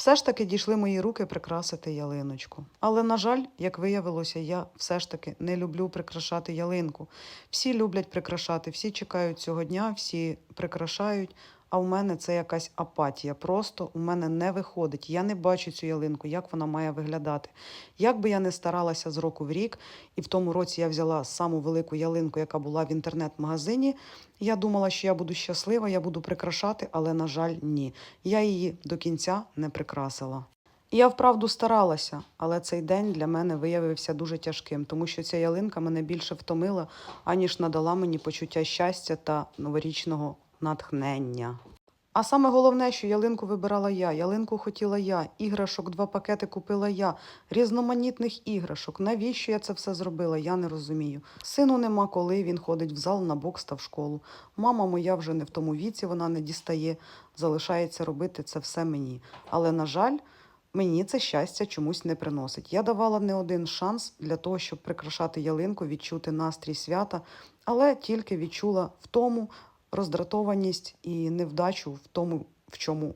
Все ж таки дійшли мої руки прикрасити ялиночку. Але, на жаль, як виявилося, я все ж таки не люблю прикрашати ялинку. Всі люблять прикрашати, всі чекають цього дня, всі прикрашають. А у мене це якась апатія. Просто у мене не виходить. Я не бачу цю ялинку, як вона має виглядати. Як би я не старалася з року в рік, і в тому році я взяла саму велику ялинку, яка була в інтернет-магазині. Я думала, що я буду щаслива, я буду прикрашати, але, на жаль, ні. Я її до кінця не прикрасила. Я вправду старалася, але цей день для мене виявився дуже тяжким, тому що ця ялинка мене більше втомила, аніж надала мені почуття щастя та новорічного натхнення. А саме головне, що ялинку вибирала я, ялинку хотіла я, іграшок, два пакети купила я, різноманітних іграшок. Навіщо я це все зробила? Я не розумію. Сину нема коли він ходить в зал на бокс та в школу. Мама моя вже не в тому віці, вона не дістає, залишається робити це все мені. Але, на жаль, Мені це щастя чомусь не приносить. Я давала не один шанс для того, щоб прикрашати ялинку, відчути настрій свята, але тільки відчула в тому роздратованість і невдачу в тому, в чому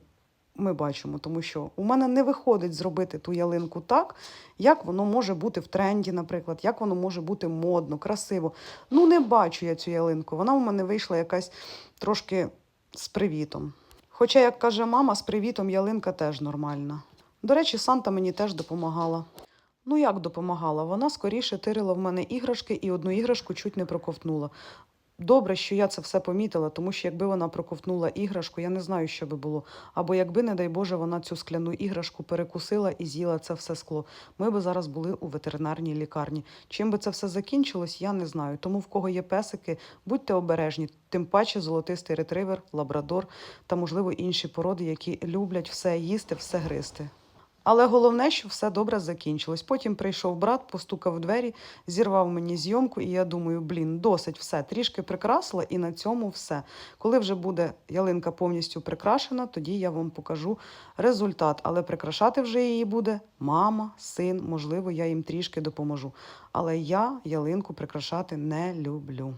ми бачимо. Тому що у мене не виходить зробити ту ялинку так, як воно може бути в тренді, наприклад, як воно може бути модно, красиво. Ну, не бачу я цю ялинку. Вона у мене вийшла якась трошки з привітом. Хоча, як каже мама, з привітом ялинка теж нормальна. До речі, Санта мені теж допомагала. Ну як допомагала? Вона скоріше тирила в мене іграшки і одну іграшку чуть не проковтнула. Добре, що я це все помітила, тому що якби вона проковтнула іграшку, я не знаю, що би було. Або якби, не дай Боже, вона цю скляну іграшку перекусила і з'їла це все скло. Ми би зараз були у ветеринарній лікарні. Чим би це все закінчилось, я не знаю. Тому в кого є песики, будьте обережні. Тим паче золотистий ретривер, лабрадор та, можливо, інші породи, які люблять все їсти, все гризти. Але головне, що все добре закінчилось. Потім прийшов брат, постукав в двері, зірвав мені зйомку, і я думаю, блін, досить все. Трішки прикрасила, і на цьому все. Коли вже буде ялинка повністю прикрашена, тоді я вам покажу результат. Але прикрашати вже її буде мама, син, можливо, я їм трішки допоможу. Але я ялинку прикрашати не люблю.